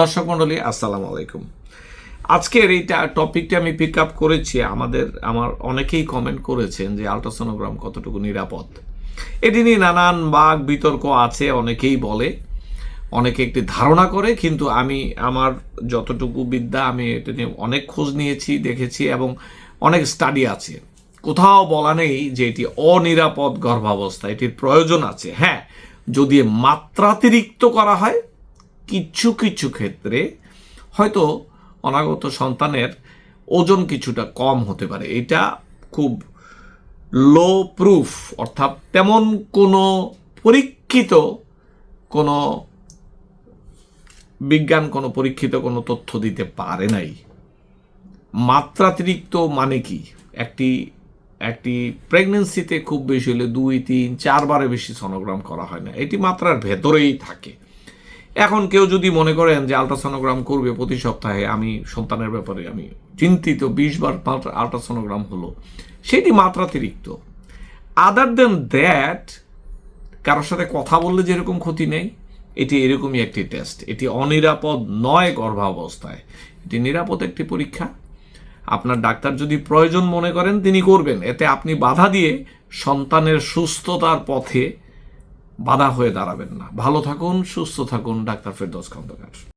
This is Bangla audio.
দর্শক মণ্ডলী আসসালামু আলাইকুম। আজকের এই টপিকটা আমি পিক আপ করেছি, আমাদের, আমার অনেকেই কমেন্ট করেছেন যে আলট্রাসোনোগ্রাম কতটুকু নিরাপদ। এটি নিয়ে নানান বাঘ বিতর্ক আছে, অনেকেই বলে, অনেকে একটি ধারণা করে, কিন্তু আমি, আমার যতটুকু বিদ্যা, আমি এটা নিয়ে অনেক খোঁজ নিয়েছি, দেখেছি, এবং অনেক স্টাডি আছে। কোথাও বলা নেই যে এটি অনিরাপদ গর্ভাবস্থা, এটির প্রয়োজন আছে। হ্যাঁ যদি মাত্রাতিরিক্ত করা হয় কিছু কিছু ক্ষেত্রে হয়তো অনাগত সন্তানের ওজন কিছুটা কম হতে পারে। এটা খুব লো প্রুফ অর্থাৎ তেমন কোনো পরীক্ষিত কোনো বিজ্ঞান, কোনো পরীক্ষিত কোনো তথ্য দিতে পারে নাই। মাত্রাতিরিক্ত মানে কি? একটি একটি প্রেগনেন্সিতে খুব বেশি হলে দুই, তিন চারবারে বেশি সনোগ্রাম করা হয় না। এটি মাত্রার ভেতরেই থাকে। এখন কেউ যদি মনে করেন যে আলট্রাসোনোগ্রাম করবে প্রতি সপ্তাহে, আমি সন্তানের ব্যাপারে আমি চিন্তিত, বিশ বার আলট্রাসোনোগ্রাম হলো, সেটি মাত্রাতিরিক্ত। আদার দেন দ্যাট কারোর সাথে কথা বললে যেরকম ক্ষতি নেই, এটি এরকমই একটি টেস্ট এটি অনিরাপদ নয় গর্ভাবস্থায়, এটি নিরাপদ একটি পরীক্ষা। আপনার ডাক্তার যদি প্রয়োজন মনে করেন, তিনি করবেন। এতে আপনি বাধা দিয়ে সন্তানের সুস্থতার পথে বাধা হয়ে দাঁড়াবেন না। ভালো থাকুন সুস্থ থাকুন ডাক্তার ফেরদৌস খন্দকার।